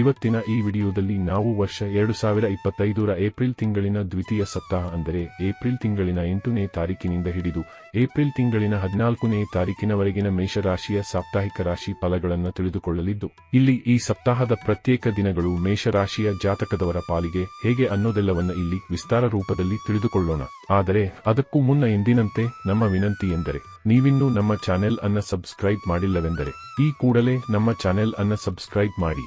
ಇವತ್ತಿನ ಈ ವಿಡಿಯೋದಲ್ಲಿ ನಾವು ವರ್ಷ ಎರಡು ಸಾವಿರ ಇಪ್ಪತ್ತೈದರ ಏಪ್ರಿಲ್ ತಿಂಗಳಿನ ದ್ವಿತೀಯ ಸಪ್ತಾಹ ಅಂದರೆ ಏಪ್ರಿಲ್ ತಿಂಗಳಿನ ಎಂಟನೇ ತಾರೀಕಿನಿಂದ ಹಿಡಿದು ಏಪ್ರಿಲ್ ತಿಂಗಳಿನ ಹದಿನಾಲ್ಕನೇ ತಾರೀಕಿನವರೆಗಿನ ಮೇಷರಾಶಿಯ ಸಾಪ್ತಾಹಿಕ ರಾಶಿ ಫಲಗಳನ್ನು ತಿಳಿದುಕೊಳ್ಳಲಿದ್ದು, ಇಲ್ಲಿ ಈ ಸಪ್ತಾಹದ ಪ್ರತ್ಯೇಕ ದಿನಗಳು ಮೇಷರಾಶಿಯ ಜಾತಕದವರ ಪಾಲಿಗೆ ಹೇಗೆ ಅನ್ನೋದೆಲ್ಲವನ್ನ ಇಲ್ಲಿ ವಿಸ್ತಾರ ರೂಪದಲ್ಲಿ ತಿಳಿದುಕೊಳ್ಳೋಣ. ಆದರೆ ಅದಕ್ಕೂ ಮುನ್ನ ಎಂದಿನಂತೆ ನಮ್ಮ ವಿನಂತಿ ಎಂದರೆ, ನೀವಿನ್ನೂ ನಮ್ಮ ಚಾನೆಲ್ ಅನ್ನ ಸಬ್ಸ್ಕ್ರೈಬ್ ಮಾಡಿಲ್ಲವೆಂದರೆ, ಈ ಕೂಡಲೇ ನಮ್ಮ ಚಾನೆಲ್ ಅನ್ನ ಸಬ್ಸ್ಕ್ರೈಬ್ ಮಾಡಿ.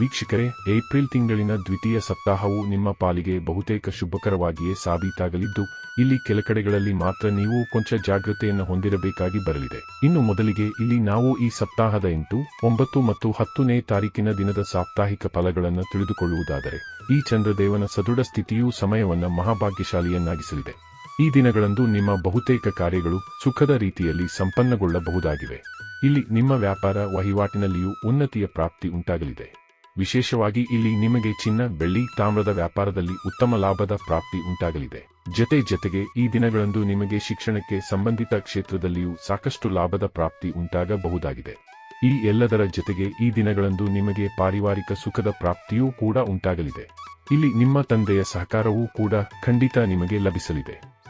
ವೀಕ್ಷಕರೇ, ಏಪ್ರಿಲ್ ತಿಂಗಳಿನ ದ್ವಿತೀಯ ಸಪ್ತಾಹವು ನಿಮ್ಮ ಪಾಲಿಗೆ ಬಹುತೇಕ ಶುಭಕರವಾಗಿಯೇ ಸಾಬೀತಾಗಲಿದ್ದು, ಇಲ್ಲಿ ಕೆಲ ಕಡೆಗಳಲ್ಲಿ ಮಾತ್ರ ನೀವು ಕೊಂಚ ಜಾಗ್ರತೆಯನ್ನು ಹೊಂದಿರಬೇಕಾಗಿ ಬರಲಿದೆ. ಇನ್ನು ಮೊದಲಿಗೆ ಇಲ್ಲಿ ನಾವು ಈ ಸಪ್ತಾಹದ ಎಂಟು, ಒಂಬತ್ತು ಮತ್ತು ಹತ್ತನೇ ತಾರೀಕಿನ ದಿನದ ಸಾಪ್ತಾಹಿಕ ಫಲಗಳನ್ನು ತಿಳಿದುಕೊಳ್ಳುವುದಾದರೆ, ಈ ಚಂದ್ರದೇವನ ಸದೃಢ ಸ್ಥಿತಿಯು ಸಮಯವನ್ನು ಮಹಾಭಾಗ್ಯಶಾಲಿಯನ್ನಾಗಿಸಲಿದೆ. ಈ ದಿನಗಳಂದು ನಿಮ್ಮ ಬಹುತೇಕ ಕಾರ್ಯಗಳು ಸುಖದ ರೀತಿಯಲ್ಲಿ ಸಂಪನ್ನಗೊಳ್ಳಬಹುದಾಗಿವೆ. ಇಲ್ಲಿ ನಿಮ್ಮ ವ್ಯಾಪಾರ ವಹಿವಾಟಿನಲ್ಲಿಯೂ ಉನ್ನತಿಯ ಪ್ರಾಪ್ತಿ ಉಂಟಾಗಲಿದೆ. ವಿಶೇಷವಾಗಿ ಇಲ್ಲಿ ನಿಮಗೆ ಚಿನ್ನ, ಬೆಳ್ಳಿ, ತಾಮ್ರದ ವ್ಯಾಪಾರದಲ್ಲಿ ಉತ್ತಮ ಲಾಭದ ಪ್ರಾಪ್ತಿ ಉಂಟಾಗಲಿದೆ. ಜತೆ ಜತೆಗೆ ಈ ದಿನಗಳಂದು ನಿಮಗೆ ಶಿಕ್ಷಣಕ್ಕೆ ಸಂಬಂಧಿತ ಕ್ಷೇತ್ರದಲ್ಲಿಯೂ ಸಾಕಷ್ಟು ಲಾಭದ ಪ್ರಾಪ್ತಿ ಉಂಟಾಗಬಹುದಾಗಿದೆ. ಈ ಎಲ್ಲದರ ಜತೆಗೆ ಈ ದಿನಗಳಂದು ನಿಮಗೆ ಪಾರಿವಾರಿಕ ಸುಖದ ಪ್ರಾಪ್ತಿಯೂ ಕೂಡ ಉಂಟಾಗಲಿದೆ. ಇಲ್ಲಿ ನಿಮ್ಮ ತಂದೆಯ ಸಹಕಾರವೂ ಕೂಡ ಖಂಡಿತ ನಿಮಗೆ ಲಭಿಸಲಿದೆ.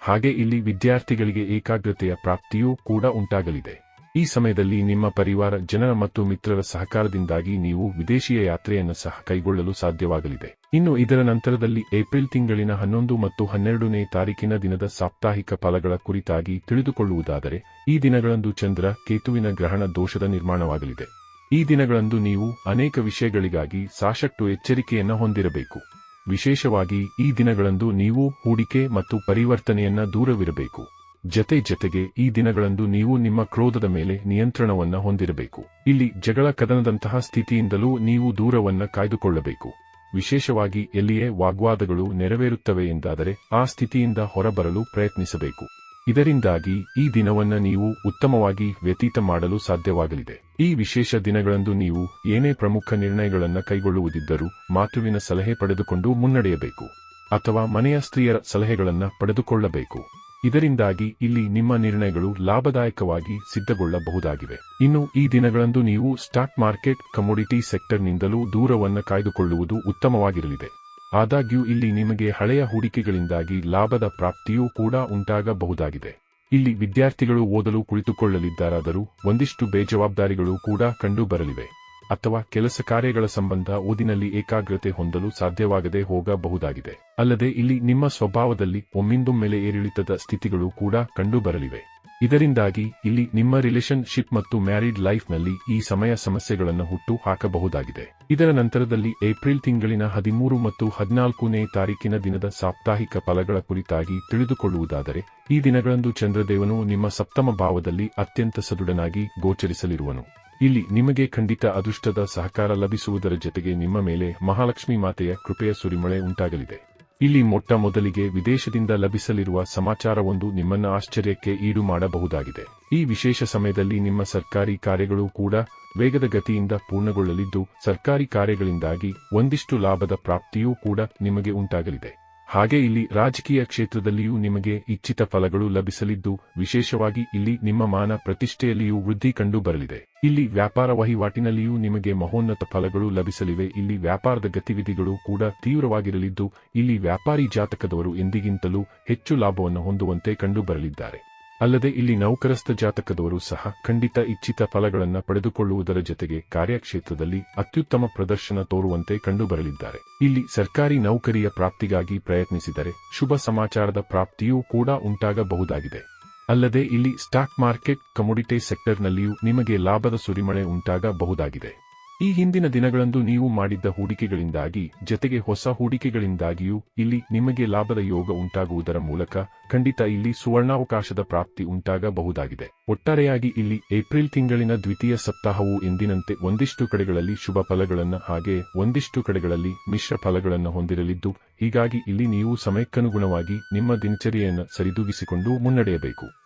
ಹಾಗೆ ಇಲ್ಲಿ ವಿದ್ಯಾರ್ಥಿಗಳಿಗೆ ಏಕಾಗ್ರತೆಯ ಪ್ರಾಪ್ತಿಯೂ ಕೂಡ ಉಂಟಾಗಲಿದೆ. ಈ ಸಮಯದಲ್ಲಿ ನಿಮ್ಮ ಪರಿವಾರ, ಜನರ ಮತ್ತು ಮಿತ್ರರ ಸಹಕಾರದಿಂದಾಗಿ ನೀವು ವಿದೇಶಿಯ ಯಾತ್ರೆಯನ್ನು ಸಹ ಕೈಗೊಳ್ಳಲು ಸಾಧ್ಯವಾಗಲಿದೆ. ಇನ್ನು ಇದರ ನಂತರದಲ್ಲಿ ಏಪ್ರಿಲ್ ತಿಂಗಳಿನ ಹನ್ನೊಂದು ಮತ್ತು ಹನ್ನೆರಡನೇ ತಾರೀಕಿನ ದಿನದ ಸಾಪ್ತಾಹಿಕ ಫಲಗಳ ಕುರಿತಾಗಿ ತಿಳಿದುಕೊಳ್ಳುವುದಾದರೆ, ಈ ದಿನಗಳಂದು ಚಂದ್ರ ಕೇತುವಿನ ಗ್ರಹಣ ದೋಷದ ನಿರ್ಮಾಣವಾಗಲಿದೆ. ಈ ದಿನಗಳಂದು ನೀವು ಅನೇಕ ವಿಷಯಗಳಿಗಾಗಿ ಸಾಕಷ್ಟು ಎಚ್ಚರಿಕೆಯನ್ನು ಹೊಂದಿರಬೇಕು. ವಿಶೇಷವಾಗಿ ಈ ದಿನಗಳಂದು ನೀವು ಹೂಡಿಕೆ ಮತ್ತು ಪರಿವರ್ತನೆಯನ್ನ ದೂರವಿರಬೇಕು. ಜತೆ ಜತೆಗೆ ಈ ದಿನಗಳಂದು ನೀವು ನಿಮ್ಮ ಕ್ರೋಧದ ಮೇಲೆ ನಿಯಂತ್ರಣವನ್ನ ಹೊಂದಿರಬೇಕು. ಇಲ್ಲಿ ಜಗಳ ಕದನದಂತಹ ಸ್ಥಿತಿಯಿಂದಲೂ ನೀವು ದೂರವನ್ನ ಕಾಯ್ದುಕೊಳ್ಳಬೇಕು. ವಿಶೇಷವಾಗಿ ಎಲ್ಲಿಯೇ ವಾಗ್ವಾದಗಳು ನೆರವೇರುತ್ತವೆ ಎಂದಾದರೆ ಆ ಸ್ಥಿತಿಯಿಂದ ಹೊರಬರಲು ಪ್ರಯತ್ನಿಸಬೇಕು. ಇದರಿಂದಾಗಿ ಈ ದಿನವನ್ನ ನೀವು ಉತ್ತಮವಾಗಿ ವ್ಯತೀತ ಮಾಡಲು ಸಾಧ್ಯವಾಗಲಿದೆ. ಈ ವಿಶೇಷ ದಿನಗಳಂದು ನೀವು ಏನೇ ಪ್ರಮುಖ ನಿರ್ಣಯಗಳನ್ನು ಕೈಗೊಳ್ಳುವುದಿದ್ದರೂ ಮಾತುವಿನ ಸಲಹೆ ಪಡೆದುಕೊಂಡು ಮುನ್ನಡೆಯಬೇಕು. ಅಥವಾ ಮನೆಯ ಸ್ತ್ರೀಯರ ಸಲಹೆಗಳನ್ನು ಪಡೆದುಕೊಳ್ಳಬೇಕು. ಇದರಿಂದಾಗಿ ಇಲ್ಲಿ ನಿಮ್ಮ ನಿರ್ಣಯಗಳು ಲಾಭದಾಯಕವಾಗಿ ಸಿದ್ಧಗೊಳ್ಳಬಹುದಾಗಿವೆ. ಇನ್ನು ಈ ದಿನಗಳಂದು ನೀವು ಸ್ಟಾಕ್ ಮಾರ್ಕೆಟ್, ಕಮೋಡಿಟಿ ಸೆಕ್ಟರ್ನಿಂದಲೂ ದೂರವನ್ನು ಕಾಯ್ದುಕೊಳ್ಳುವುದು ಉತ್ತಮವಾಗಿರಲಿದೆ. ಆದಾಗ್ಯೂ ಇಲ್ಲಿ ನಿಮಗೆ ಹಳೆಯ ಹೂಡಿಕೆಗಳಿಂದಾಗಿ ಲಾಭದ ಪ್ರಾಪ್ತಿಯೂ ಕೂಡ ಉಂಟಾಗಬಹುದಾಗಿದೆ. ಇಲ್ಲಿ ವಿದ್ಯಾರ್ಥಿಗಳು ಓದಲು ಕುಳಿತುಕೊಳ್ಳಲಿದ್ದಾರಾದರೂ ಒಂದಿಷ್ಟು ಬೇಜವಾಬ್ದಾರಿಗಳು ಕೂಡ ಕಂಡು ಬರಲಿವೆ ಅಥವಾ ಕೆಲಸ ಕಾರ್ಯಗಳ ಸಂಬಂಧ ಓದಿನಲ್ಲಿ ಏಕಾಗ್ರತೆ ಹೊಂದಲು ಸಾಧ್ಯವಾಗದೆ ಹೋಗಬಹುದಾಗಿದೆ. ಅಲ್ಲದೆ ಇಲ್ಲಿ ನಿಮ್ಮ ಸ್ವಭಾವದಲ್ಲಿ ಒಮ್ಮಿಂದೊಮ್ಮೆಲೆ ಏರಿಳಿತದ ಸ್ಥಿತಿಗಳು ಕೂಡ ಕಂಡು ಬರಲಿವೆ ಇದರಿಂದಾಗಿ ಇಲ್ಲಿ ನಿಮ್ಮ ರಿಲೇಶನ್ಶಿಪ್ ಮತ್ತು ಮ್ಯಾರಿಡ್ ಲೈಫ್ನಲ್ಲಿ ಈ ಸಮಯ ಸಮಸ್ಯೆಗಳನ್ನು ಹುಟ್ಟು ಹಾಕಬಹುದಾಗಿದೆ. ಇದರ ನಂತರದಲ್ಲಿ ಏಪ್ರಿಲ್ ತಿಂಗಳಿನ ಹದಿಮೂರು ಮತ್ತು ಹದಿನಾಲ್ಕನೇ ತಾರೀಕಿನ ದಿನದ ಸಾಪ್ತಾಹಿಕ ಫಲಗಳ ಕುರಿತಾಗಿ ತಿಳಿದುಕೊಳ್ಳುವುದಾದರೆ, ಈ ದಿನಗಳಂದು ಚಂದ್ರದೇವನು ನಿಮ್ಮ ಸಪ್ತಮ ಭಾವದಲ್ಲಿ ಅತ್ಯಂತ ಸದೃಢನಾಗಿ ಗೋಚರಿಸಲಿರುವನು. ಇಲ್ಲಿ ನಿಮಗೆ ಖಂಡಿತ ಅದೃಷ್ಟದ ಸಹಕಾರ ಲಭಿಸುವುದರ ಜೊತೆಗೆ ನಿಮ್ಮ ಮೇಲೆ ಮಹಾಲಕ್ಷ್ಮಿ ಮಾತೆಯ ಕೃಪೆಯ ಸುರಿಮಳೆ ಉಂಟಾಗಲಿದೆ. ಇಲ್ಲಿ ಮೊಟ್ಟ ಮೊದಲಿಗೆ ವಿದೇಶದಿಂದ ಲಭಿಸಲಿರುವ ಸಮಾಚಾರವೊಂದು ನಿಮ್ಮನ್ನ ಆಶ್ಚರ್ಯಕ್ಕೆ ಈಡು ಮಾಡಬಹುದಾಗಿದೆ. ಈ ವಿಶೇಷ ಸಮಯದಲ್ಲಿ ನಿಮ್ಮ ಸರ್ಕಾರಿ ಕಾರ್ಯಗಳು ಕೂಡ ವೇಗದ ಗತಿಯಿಂದ ಪೂರ್ಣಗೊಳ್ಳಲಿದ್ದು, ಸರ್ಕಾರಿ ಕಾರ್ಯಗಳಿಂದಾಗಿ ಒಂದಿಷ್ಟು ಲಾಭದ ಪ್ರಾಪ್ತಿಯೂ ಕೂಡ ನಿಮಗೆ ಉಂಟಾಗಲಿದೆ. ಹಾಗೆ ಇಲ್ಲಿ ರಾಜಕೀಯ ಕ್ಷೇತ್ರದಲ್ಲಿಯೂ ನಿಮಗೆ ಇಚ್ಛಿತ ಫಲಗಳು ಲಭಿಸಲಿದ್ದು, ವಿಶೇಷವಾಗಿ ಇಲ್ಲಿ ನಿಮ್ಮ ಮಾನ ಪ್ರತಿಷ್ಠೆಯಲ್ಲಿಯೂ ವೃದ್ಧಿ ಕಂಡು ಬರಲಿದೆ ಇಲ್ಲಿ ವ್ಯಾಪಾರ ವಹಿವಾಟಿನಲ್ಲಿಯೂ ನಿಮಗೆ ಮಹೋನ್ನತ ಫಲಗಳು ಲಭಿಸಲಿವೆ. ಇಲ್ಲಿ ವ್ಯಾಪಾರದ ಗತಿವಿಧಿಗಳು ಕೂಡ ತೀವ್ರವಾಗಿರಲಿದ್ದು, ಇಲ್ಲಿ ವ್ಯಾಪಾರಿ ಜಾತಕದವರು ಎಂದಿಗಿಂತಲೂ ಹೆಚ್ಚು ಲಾಭವನ್ನು ಹೊಂದುವಂತೆ ಕಂಡು ಬರಲಿದ್ದಾರೆ ಅಲ್ಲದೆ ಇಲ್ಲಿ ನೌಕರಸ್ಥ ಜಾತಕದವರು ಸಹ ಖಂಡಿತ ಇಚ್ಛಿತ ಫಲಗಳನ್ನು ಪಡೆದುಕೊಳ್ಳುವುದರ ಜೊತೆಗೆ ಕಾರ್ಯಕ್ಷೇತ್ರದಲ್ಲಿ ಅತ್ಯುತ್ತಮ ಪ್ರದರ್ಶನ ತೋರುವಂತೆ ಕಂಡುಬರಲಿದ್ದಾರೆ. ಇಲ್ಲಿ ಸರ್ಕಾರಿ ನೌಕರಿಯ ಪ್ರಾಪ್ತಿಗಾಗಿ ಪ್ರಯತ್ನಿಸಿದರೆ ಶುಭ ಸಮಾಚಾರದ ಪ್ರಾಪ್ತಿಯೂ ಕೂಡ ಉಂಟಾಗಬಹುದಾಗಿದೆ. ಅಲ್ಲದೆ ಇಲ್ಲಿ ಸ್ಟಾಕ್ ಮಾರ್ಕೆಟ್, ಕಮೋಡಿಟಿ ಸೆಕ್ಟರ್ನಲ್ಲಿಯೂ ನಿಮಗೆ ಲಾಭದ ಸುರಿಮಳೆ ಉಂಟಾಗಬಹುದಾಗಿದೆ. ಈ ಹಿಂದಿನ ದಿನಗಳಂದು ನೀವು ಮಾಡಿದ್ದ ಹೂಡಿಕೆಗಳಿಂದಾಗಿ, ಜತೆಗೆ ಹೊಸ ಹೂಡಿಕೆಗಳಿಂದಾಗಿಯೂ ಇಲ್ಲಿ ನಿಮಗೆ ಲಾಭದ ಯೋಗ ಉಂಟಾಗುವುದರ ಮೂಲಕ ಖಂಡಿತ ಇಲ್ಲಿ ಸುವರ್ಣಾವಕಾಶದ ಪ್ರಾಪ್ತಿ ಉಂಟಾಗಬಹುದಾಗಿದೆ. ಒಟ್ಟಾರೆಯಾಗಿ ಇಲ್ಲಿ ಏಪ್ರಿಲ್ ತಿಂಗಳಿನ ದ್ವಿತೀಯ ಸಪ್ತಾಹವು ಎಂದಿನಂತೆ ಒಂದಿಷ್ಟು ಕಡೆಗಳಲ್ಲಿ ಶುಭ ಫಲಗಳನ್ನು ಹಾಗೆ ಒಂದಿಷ್ಟು ಕಡೆಗಳಲ್ಲಿ ಮಿಶ್ರ ಫಲಗಳನ್ನು ಹೊಂದಿರಲಿದ್ದು, ಹೀಗಾಗಿ ಇಲ್ಲಿ ನೀವು ಸಮಯಕ್ಕನುಗುಣವಾಗಿ ನಿಮ್ಮ ದಿನಚರಿಯನ್ನು ಸರಿದೂಗಿಸಿಕೊಂಡು ಮುನ್ನಡೆಯಬೇಕು.